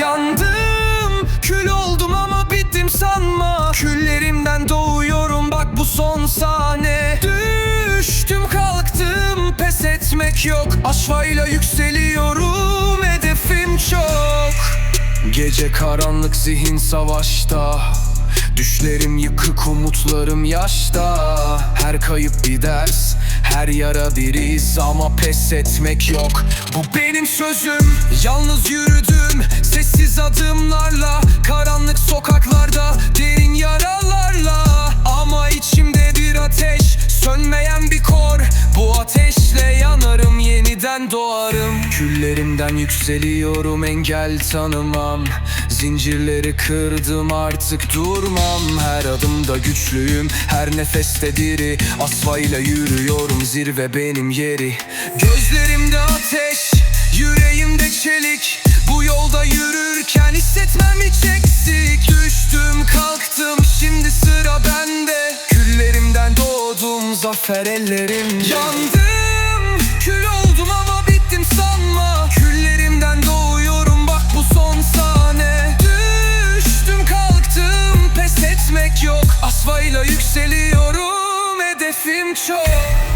Yandım kül oldum ama bittim sanma. Küllerimden doğuyorum bak bu son sahne. Düştüm kalktım pes etmek yok. Aşvayla yükseliyorum hedefim çok. Gece karanlık zihin savaşta. Düşlerim yıkık umutlarım yaşta. Her kayıp bir ders Her yara bir iz ama pes etmek yok. Bu benim sözüm. Yalnız yürüdüm Sessiz adımlarla Karanlık sokaklarda Derin yaralarla. Ama içimde bir ateş Sönmeyen bir kor. Bu ateşle yanarım yeniden doğarım. Küllerimden yükseliyorum engel tanımam Zincirleri kırdım artık durmam. Her adımda güçlüyüm her nefeste diri. Asfayla yürüyorum zirve benim yeri. Gözlerimde ateş yüreğimde çelik. Bu yolda yürürken hissetmem hiç eksik. Düştüm kalktım şimdi sıra bende. Küllerimden doğdum zafer ellerimde Yandım kül oldum yükseliyorum hedefim çok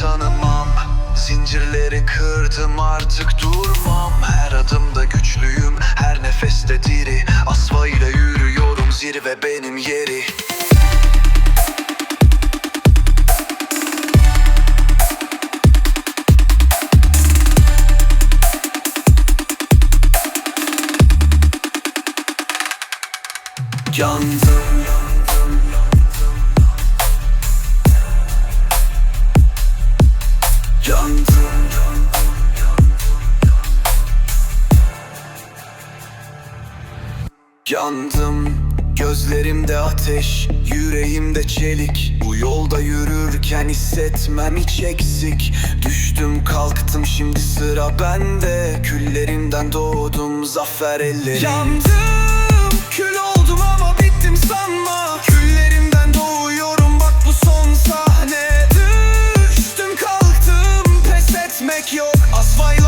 tanımam. Zincirleri kırdım artık durmam. Her adımda güçlüyüm her nefeste diri. Asfayla yürüyorum zirve benim yeri. Yandım Yandım Gözlerimde ateş, yüreğimde çelik. Bu yolda yürürken hissetmem hiç eksik. Düştüm kalktım şimdi sıra bende. Küllerimden doğdum zafer elleri. Yandım, kül oldum ama bittim sanma. Küllerimden doğuyorum bak bu son sahne. Düştüm kalktım pes etmek yok. Asfayla